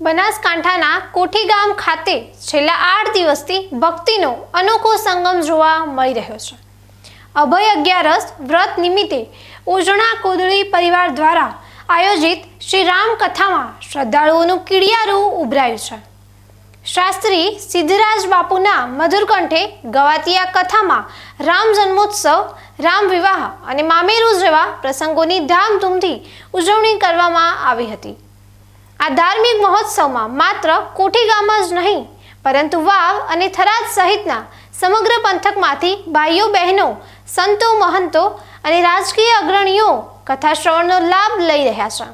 બનાસકાંઠાના કોઠી ગામ ખાતે છેલ્લા આઠ દિવસથી ભક્તિનો અનોખો સંગમ જોવા મળી રહ્યો છે. અભય અગિયારસ વ્રત નિમિત્તે ઉજણા કોદળી પરિવાર દ્વારા આયોજિત શ્રી રામ કથામાં શ્રદ્ધાળુઓનું કીડિયારું ઉભરાયું છે. શાસ્ત્રી સિદ્ધરાજ બાપુના મધુરકંઠે ગવાતી આ કથામાં રામ જન્મોત્સવ, રામ વિવાહ અને મામેરું જેવા પ્રસંગોની ધામધૂમથી ઉજવણી કરવામાં આવી હતી. આ ધાર્મિક મહોત્સવમાં માત્ર કોઠી ગામમાં જ નહીં, પરંતુ વાવ અને થરાદ સહિતના સમગ્ર પંથકમાંથી ભાઈઓ, બહેનો, સંતો, મહંતો અને રાજકીય અગ્રણીઓ કથા શ્રવણનો લાભ લઈ રહ્યા છે.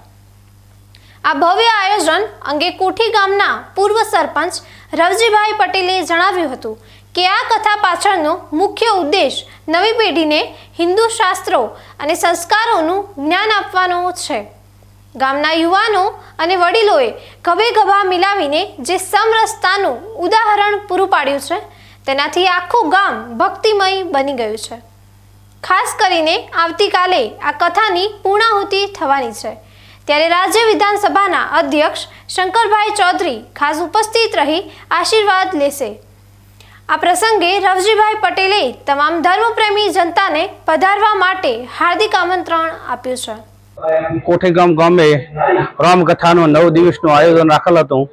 આ ભવ્ય આયોજન અંગે કોઠી ગામના પૂર્વ સરપંચ રવજીભાઈ પટેલે જણાવ્યું હતું કે આ કથા પાછળનો મુખ્ય ઉદ્દેશ નવી પેઢીને હિન્દુ શાસ્ત્રો અને સંસ્કારોનું જ્ઞાન આપવાનો છે. ગામના યુવાનો અને વડીલોએ ગભે ગભા મિલાવીને જે સમરસતાનું ઉદાહરણ પૂરું પાડ્યું છે, તેનાથી આખું ગામ ભક્તિમય બની ગયું છે. ખાસ કરીને આવતીકાલે આ કથાની પૂર્ણાહુતિ થવાની છે. ત્યારે રાજ્ય વિધાનસભાના અધ્યક્ષ શંકરભાઈ ચૌધરી ખાસ ઉપસ્થિત રહી આશીર્વાદ લેશે. આ પ્રસંગે રવજીભાઈ પટેલે તમામ ધર્મપ્રેમી જનતાને પધારવા માટે હાર્દિક આમંત્રણ આપ્યું છે. કોઠીગામ ગામે રામકથાનું નવ દિવસનું આયોજન રાખેલ હતું.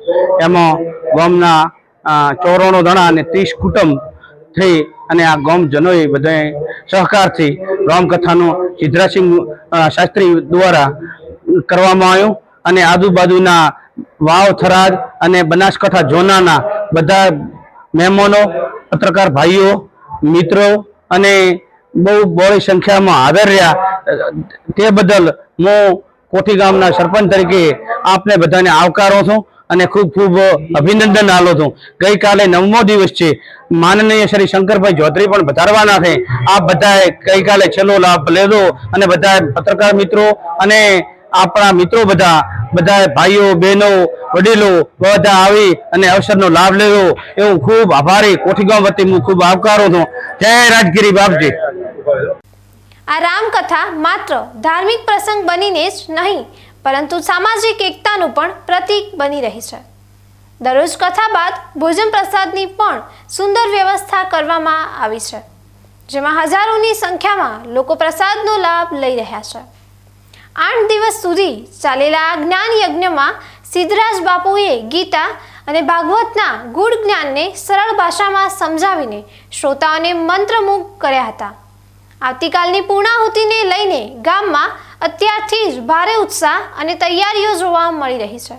એમાં ગામના ચોરાણું જણા અને ત્રીસ કુટુંબ થઈ અને આ ગામજનોએ બધાએ સહકારથી રામકથાનું સિદ્ધરાજસિંહ શાસ્ત્રી દ્વારા કરવામાં આવ્યું અને આજુબાજુના વાવ, થરાદ અને બનાસકાંઠા ઝોનાના બધા મહેમાનો, પત્રકાર ભાઈઓ, મિત્રો અને બહુ બહોળી સંખ્યામાં હાજર રહ્યા. તે બદલ હું કોઠી ગામના સરપંચ તરીકે આપને બધાને આવકારો છું અને ખૂબ ખૂબ અભિનંદન આલો છું. ગઈકાલે નવમો દિવસ છે. માનનીય શ્રી શંકરભાઈ ચૌધરી પણ વધારવાના છે. આપ બધાએ ગઈકાલે છેલ્લો લાભ લેજો અને બધા પત્રકાર મિત્રો અને આપણા મિત્રો બધા બધા ભાઈઓ, બહેનો, વડીલો બધા આવી અને અવસરનો લાભ લેવો એવું ખૂબ આભારી કોઠીગામ વતી હું ખૂબ આવકારો છું. જય રાજગીરી બાપજી. આ રામકથા માત્ર ધાર્મિક પ્રસંગ બનીને જ નહીં, પરંતુ સામાજિક એકતાનું પણ પ્રતીક બની રહી છે. દરરોજ કથા બાદ ભોજન પ્રસાદની પણ સુંદર વ્યવસ્થા કરવામાં આવી છે, જેમાં હજારોની સંખ્યામાં લોકો પ્રસાદનો લાભ લઈ રહ્યા છે. આઠ દિવસ સુધી ચાલેલા આ જ્ઞાન યજ્ઞમાં સિદ્ધરાજ બાપુએ ગીતા અને ભાગવતના ગુણ જ્ઞાનને સરળ ભાષામાં સમજાવીને શ્રોતાઓને મંત્રમુગ્ધ કર્યા હતા. આવતીકાલની પૂર્ણાહુતિને લઈને ગામમાં અત્યારથી જ ભારે ઉત્સાહ અને તૈયારીઓ જોવા મળી રહી છે.